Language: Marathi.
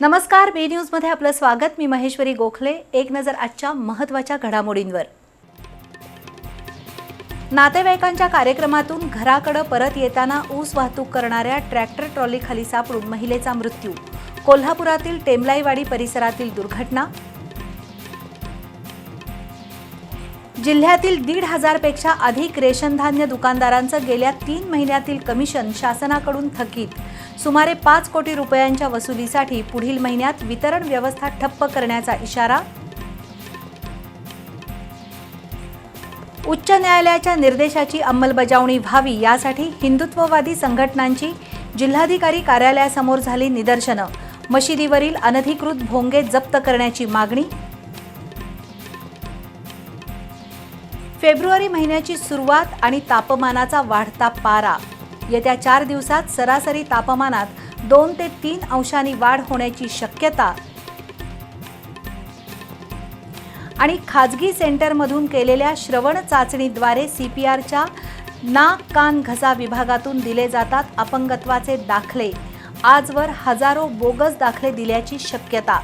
नमस्कार बी न्यूजमध्ये आपलं स्वागत. मी महेश्वरी गोखले. एक नजर आजच्या महत्त्वाच्या घडामोडींवर. नातेवाईकांच्या कार्यक्रमातून घराकडे परत येताना ऊस वाहतूक करणाऱ्या ट्रॅक्टर ट्रॉलीखाली सापडून महिलेचा मृत्यू. कोल्हापुरातील टेमलाईवाडी परिसरातील दुर्घटना. जिल्ह्यातील दीड हजारपेक्षा अधिक रेशन धान्य दुकानदारांचं गेल्या तीन महिन्यातील कमिशन शासनाकडून थकीत. सुमारे पाच कोटी रुपयांच्या वसुलीसाठी पुढील महिन्यात वितरण व्यवस्था ठप्प करण्याचा इशारा उच्च न्यायालयाच्या निर्देशाची अंमलबजावणी व्हावी यासाठी हिंदुत्ववादी संघटनांची जिल्हाधिकारी कार्यालयासमोर झाली निदर्शनं. मशिदीवरील अनधिकृत भोंगे जप्त करण्याची मागणी फेब्रुवारी महिन्याची सुरुवात आणि तापमानाचा वाढता पारा. येत्या चार दिवसात सरासरी तापमानात दोन ते तीन अंशांनी वाढ होण्याची शक्यता. आणि खाजगी सेंटरमधून केलेल्या श्रवण चाचणीद्वारे सीपीआरच्या नाक कान घसा विभागातून दिले जातात अपंगत्वाचे दाखले. आजवर हजारो बोगस दाखले दिल्याची शक्यता.